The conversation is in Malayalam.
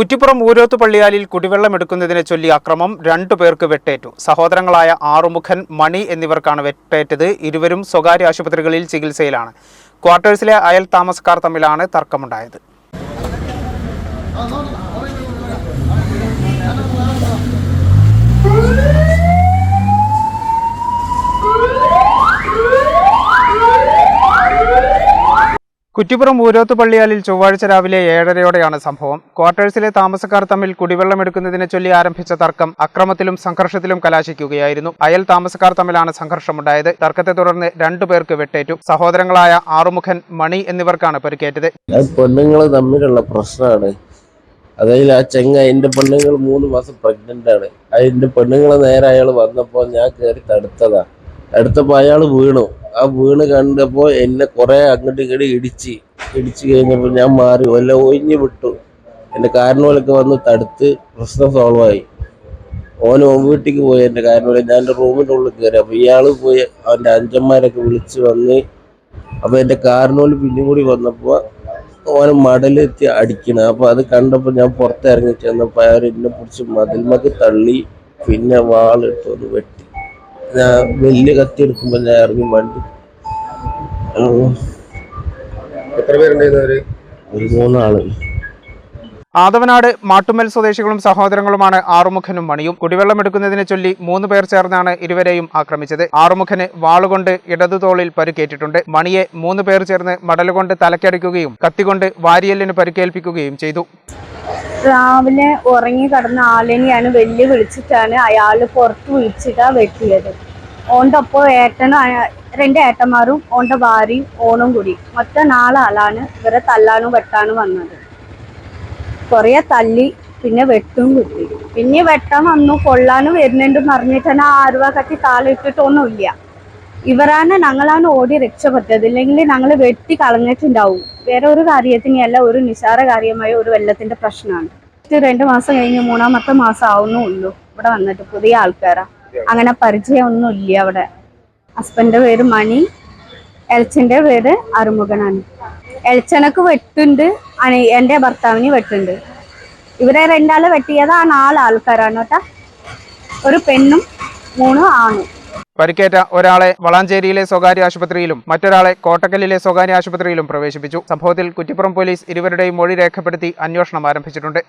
കുറ്റിപ്പുറം ഊരോത്ത് പള്ളിയാലിൽ കുടിവെള്ളം എടുക്കുന്നതിനെ ചൊല്ലി അക്രമം രണ്ടു പേർക്ക് വെട്ടേറ്റു. സഹോദരങ്ങളായ ആറുമുഖൻ മണി എന്നിവർക്കാണ് വെട്ടേറ്റത്. ഇരുവരും സ്വകാര്യ ആശുപത്രികളിൽ ചികിത്സയിലാണ്. ക്വാർട്ടേഴ്സിലെ അയൽ താമസക്കാർ തമ്മിലാണ് തർക്കമുണ്ടായത്. കുറ്റിപ്പുറം ഊരോത്ത് പള്ളിയാലിൽ ചൊവ്വാഴ്ച രാവിലെ ഏഴരയോടെയാണ് സംഭവം. ക്വാർട്ടേഴ്സിലെ താമസക്കാർ തമ്മിൽ കുടിവെള്ളം എടുക്കുന്നതിനെ ചൊല്ലി ആരംഭിച്ച തർക്കം അക്രമത്തിലും സംഘർഷത്തിലും കലാശിക്കുകയായിരുന്നു. അയൽ താമസക്കാർ തമ്മിലാണ് സംഘർഷമുണ്ടായത്. തർക്കത്തെ തുടർന്ന് രണ്ടു പേർക്ക് വെട്ടേറ്റു. സഹോദരങ്ങളായ ആറുമുഖൻ മണി എന്നിവർക്കാണ് പരിക്കേറ്റത്. പെണ്ണുങ്ങൾ തമ്മിലുള്ള പ്രശ്നമാണ്. അതായത് ആ ചെങ്ങ എന്റെ പെണ്ണുങ്ങൾ മൂന്ന് മാസം പ്രഗ്നന്റ് ആണ്. അതിന്റെ പെണ്ണുങ്ങൾ നേരെ അയാൾ വന്നപ്പോൾ ഞാൻ കയറി തടുത്തതാ. അടുത്തപ്പോ അയാൾ വീണു. ആ വീണ് കണ്ടപ്പോൾ എന്നെ കുറേ അങ്ങോട്ട് ഇങ്ങോട്ട് ഇടിച്ച് ഇടിച്ച് കഴിഞ്ഞപ്പോൾ ഞാൻ മാറി വല്ല ഒഴിഞ്ഞു വിട്ടു. എന്റെ കാരണവലൊക്കെ വന്ന് തടുത്ത് പ്രശ്നം സോൾവ് ആയി. ഓൻ വീട്ടിക്ക് പോയി എന്റെ കാരണവല ഞാൻ എന്റെ റൂമിന്റെ ഉള്ളിൽ കയറി അപ്പോൾ ഇയാൾ പോയി അവന്റെ അഞ്ചന്മാരൊക്കെ വിളിച്ച് വന്ന് അപ്പോൾ എന്റെ കാരണവൽ പിന്നെയും കൂടി വന്നപ്പോൾ ഓനെ മടലെത്തി അടിക്കണം. അപ്പോൾ അത് കണ്ടപ്പോൾ ഞാൻ പുറത്തിറങ്ങി ചെന്നപ്പോ അവരെന്നെ പിടിച്ച് മതിൽമക്ക് തള്ളി പിന്നെ വാളിട്ട് ഒന്ന് വെട്ടി. വലിയ കത്തി എടുക്കുമ്പോൾ ഞാൻ ഇറങ്ങി വണ്ടി. എത്ര പേരുണ്ടായിരുന്നു ഒരു മൂന്നാൾ. ആദവനാട് മാട്ടുമ്മൽ സ്വദേശികളും സഹോദരങ്ങളുമാണ് ആറുമുഖനും മണിയും. കുടിവെള്ളം എടുക്കുന്നതിനെ ചൊല്ലി മൂന്ന് പേർ ചേർന്നാണ് ഇരുവരെയും ആക്രമിച്ചത്. ആറുമുഖന് വാളുകൊണ്ട് ഇടതുതോളിൽ പരുക്കേറ്റിട്ടുണ്ട്. മണിയെ മൂന്ന് പേർ ചേർന്ന് മടലുകൊണ്ട് തലക്കടിക്കുകയും കത്തികൊണ്ട് വാരിയലിന് പരുക്കേൽപ്പിക്കുകയും ചെയ്തു. രാവിലെ ഉറങ്ങി കിടന്ന ആളിനെയാണ് വെല്ലു വിളിച്ചിട്ടാണ് അയാൾ പുറത്ത് വിളിച്ചിട്ടാ വെട്ടിയത്. ഓന്റെ ഒപ്പം ഏട്ടനും രണ്ട് ഏട്ടന്മാരും ഓന്റെ ഭാര്യയും ഓണും കൂടി. മൊത്തം നാലാളാണ് ഇവരെ തല്ലാനും വെട്ടാനും വന്നത്. കുറേ തല്ലി പിന്നെ വെട്ടും കുത്തി പിന്നെ വെട്ടാൻ വന്നു കൊള്ളാനും വരുന്നുണ്ട് പറഞ്ഞിട്ടാണ് അരുവ കത്തി താളിട്ടിട്ടൊന്നുമില്ല ഇവരാണ് ഞങ്ങളാണ് ഓടി രക്ഷപ്പെട്ടത്. ഇല്ലെങ്കിൽ ഞങ്ങൾ വെട്ടി കളഞ്ഞിട്ടുണ്ടാവും. വേറെ ഒരു കാര്യത്തിനെയല്ല ഒരു നിസാര കാര്യമായ ഒരു വെള്ളത്തിന്റെ പ്രശ്നമാണ്. രണ്ടു മാസം കഴിഞ്ഞ് മൂന്നാമത്തെ മാസം ആവുന്നുള്ളൂ ഇവിടെ വന്നിട്ട് പുതിയ ആൾക്കാരാ. അങ്ങനെ പരിചയമൊന്നും ഇല്ല അവിടെ. ഹസ്ബൻഡിന്റെ പേര് മണി എൽച്ചന്റെ പേര് അറുമുഖനാണ്. എൽച്ചനക്ക് വെട്ടുണ്ട് എന്റെ ഭർത്താവിന് വെട്ടുണ്ട്. ഇവരെ രണ്ടാളെ വെട്ടിയത് ആ നാല് ആൾക്കാരാണ് കേട്ടാ. ഒരു പെണ്ണും മൂന്നും ആണും. പരിക്കേറ്റ ഒരാളെ വളാഞ്ചേരിയിലെ സ്വകാര്യ ആശുപത്രിയിലും മറ്റൊരാളെ കോട്ടക്കലിലെ സ്വകാര്യ ആശുപത്രിയിലും പ്രവേശിപ്പിച്ചു. സംഭവത്തിൽ കുറ്റിപ്പുറം പോലീസ് ഇരുവരുടെയും മൊഴി രേഖപ്പെടുത്തി അന്വേഷണം ആരംഭിച്ചിട്ടുണ്ട്.